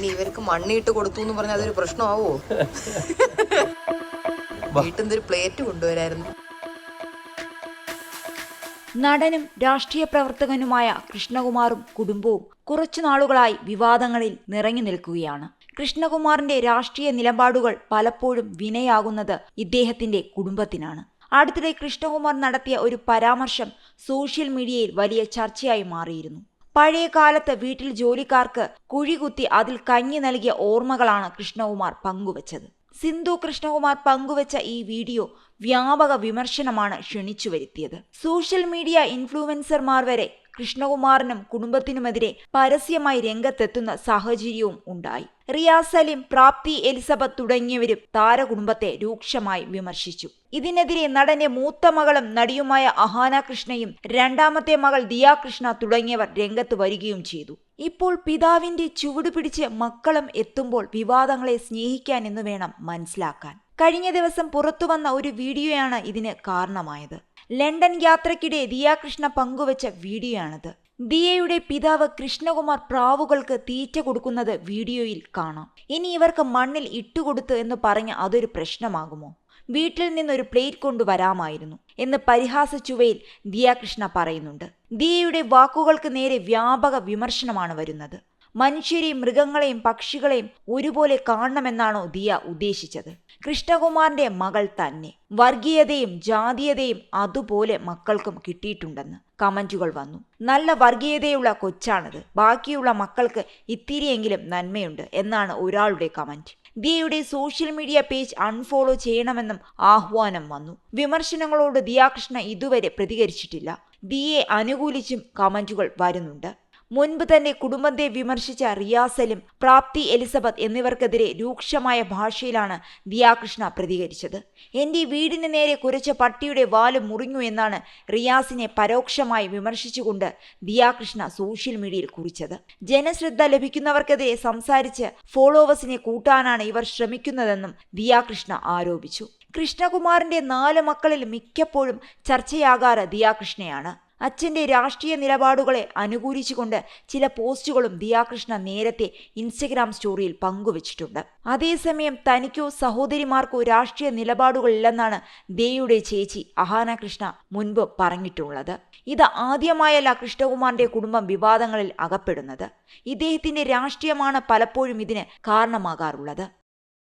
ഇനി ഇവർക്ക് മണ്ണിട്ട് കൊടുത്തു എന്ന് പറഞ്ഞാൽ അതൊരു പ്രശ്നമാവോ? വീട്ടിൽ നിന്ന് ഒരു പ്ലേറ്റ് കൊണ്ടുവരായിരുന്നു. നടനും രാഷ്ട്രീയ പ്രവർത്തകനുമായ കൃഷ്ണകുമാറും കുടുംബവും കുറച്ചു നാളുകളായി വിവാദങ്ങളിൽ നിറഞ്ഞു നിൽക്കുകയാണ്. കൃഷ്ണകുമാറിന്റെ രാഷ്ട്രീയ നിലപാടുകൾ പലപ്പോഴും വിനയാകുന്നത് ഇദ്ദേഹത്തിന്റെ കുടുംബത്തിനാണ്. അടുത്തിടെ കൃഷ്ണകുമാർ നടത്തിയ ഒരു പരാമർശം സോഷ്യൽ മീഡിയയിൽ വലിയ ചർച്ചയായി മാറിയിരുന്നു. പഴയ കാലത്ത് വീട്ടിൽ ജോലിക്കാർക്ക് കുഴികുത്തി അതിൽ കഞ്ഞി നൽകിയ ഓർമ്മകളാണ് കൃഷ്ണകുമാർ പങ്കുവച്ചത്. സിന്ധു കൃഷ്ണകുമാർ പങ്കുവച്ച ഈ വീഡിയോ വ്യാപക വിമർശനമാണ് ക്ഷണിച്ചു വരുത്തിയത്. സോഷ്യൽ മീഡിയ ഇൻഫ്ലുവൻസർമാർ വരെ കൃഷ്ണകുമാറിനും കുടുംബത്തിനുമെതിരെ പരസ്യമായി രംഗത്തെത്തുന്ന സാഹചര്യവും ഉണ്ടായി. റിയാസ് സലീം പ്രാപ്തി എലിസബത്ത് തുടങ്ങിയവരും താരകുടുംബത്തെ രൂക്ഷമായി വിമർശിച്ചു. ഇതിനെതിരെ നടന്റെ മൂത്ത മകളും നടിയുമായ അഹാന കൃഷ്ണയും രണ്ടാമത്തെ മകൾ ദിയാ കൃഷ്ണ തുടങ്ങിയവർ രംഗത്ത് വരികയും ചെയ്തു. ഇപ്പോൾ പിതാവിന്റെ ചുവട് പിടിച്ച് മക്കളും എത്തുമ്പോൾ വിവാദങ്ങളെ സ്നേഹിക്കാൻ എന്ന് വേണം മനസ്സിലാക്കാൻ. കഴിഞ്ഞ ദിവസം പുറത്തുവന്ന ഒരു വീഡിയോയാണ് ഇതിന് കാരണമായത്. ലണ്ടൻ യാത്രയ്ക്കിടെ ദിയാകൃഷ്ണ പങ്കുവച്ച വീഡിയോയാണിത്. ദിയയുടെ പിതാവ് കൃഷ്ണകുമാർ പ്രാവുകൾക്ക് തീറ്റ കൊടുക്കുന്നത് വീഡിയോയിൽ കാണാം. ഇനി ഇവർക്ക് മണ്ണിൽ ഇട്ടുകൊടുത്തു എന്ന് പറഞ്ഞ് അതൊരു പ്രശ്നമാകുമോ? വീട്ടിൽ നിന്നൊരു പ്ലേറ്റ് കൊണ്ടുവരാമായിരുന്നു എന്ന് പരിഹാസ ചുവയിൽ ദിയ കൃഷ്ണ പറയുന്നുണ്ട്. ദിയയുടെ വാക്കുകൾക്ക് നേരെ വ്യാപക വിമർശനമാണ് വരുന്നത്. മനുഷ്യരെയും മൃഗങ്ങളെയും പക്ഷികളെയും ഒരുപോലെ കാണണമെന്നാണോ ദിയ ഉദ്ദേശിച്ചത്? കൃഷ്ണകുമാറിന്റെ മകൾ തന്നെ. വർഗീയതയും ജാതീയതയും അതുപോലെ മക്കൾക്കും കിട്ടിയിട്ടുണ്ടെന്ന് കമന്റുകൾ വന്നു. നല്ല വർഗീയതയുള്ള കൊച്ചാണത്. ബാക്കിയുള്ള മക്കൾക്ക് ഇത്തിരിയെങ്കിലും നന്മയുണ്ട് എന്നാണ് ഒരാളുടെ കമന്റ്. ദിയയുടെ സോഷ്യൽ മീഡിയ പേജ് അൺഫോളോ ചെയ്യണമെന്നും ആഹ്വാനം വന്നു. വിമർശനങ്ങളോട് ദിയാകൃഷ്ണ ഇതുവരെ പ്രതികരിച്ചിട്ടില്ല. ദിയെ അനുകൂലിച്ചും കമന്റുകൾ വരുന്നുണ്ട്. മുൻപ് തന്നെ കുടുംബത്തെ വിമർശിച്ച റിയാസലും പ്രാപ്തി എലിസബത്ത് എന്നിവർക്കെതിരെ രൂക്ഷമായ ഭാഷയിലാണ് ദിയാകൃഷ്ണ പ്രതികരിച്ചത്. എന്റെ വീടിന് നേരെ കുരച്ച പട്ടിയുടെ വാൽ മുറിഞ്ഞു എന്നാണ് റിയാസിനെ പരോക്ഷമായി വിമർശിച്ചുകൊണ്ട് ദിയാകൃഷ്ണ സോഷ്യൽ മീഡിയയിൽ കുറിച്ചത്. ജനശ്രദ്ധ ലഭിക്കുന്നവർക്കെതിരെ സംസാരിച്ച് ഫോളോവേഴ്സിനെ കൂട്ടാനാണ് ഇവർ ശ്രമിക്കുന്നതെന്നും ദിയാകൃഷ്ണ ആരോപിച്ചു. കൃഷ്ണകുമാറിന്റെ നാല് മക്കളിൽ മിക്കപ്പോഴും ചർച്ചയാകാറ് ദിയാകൃഷ്ണയാണ്. അച്ഛന്റെ രാഷ്ട്രീയ നിലപാടുകളെ അനുകൂലിച്ചുകൊണ്ട് ചില പോസ്റ്റുകളും ദിയാകൃഷ്ണ നേരത്തെ ഇൻസ്റ്റഗ്രാം സ്റ്റോറിയിൽ പങ്കുവച്ചിട്ടുണ്ട്. അതേസമയം തനിക്കോ സഹോദരിമാർക്കോ രാഷ്ട്രീയ നിലപാടുകളില്ലെന്നാണ് ദേയുടെ ചേച്ചി അഹാന കൃഷ്ണ മുൻപ് പറഞ്ഞിട്ടുള്ളത്. ഇത് ആദ്യമായല്ല കൃഷ്ണകുമാറിന്റെ കുടുംബം വിവാദങ്ങളിൽ അകപ്പെടുന്നത്. ഇദ്ദേഹത്തിന്റെ രാഷ്ട്രീയമാണ് പലപ്പോഴും ഇതിന് കാരണമാകാറുള്ളത്.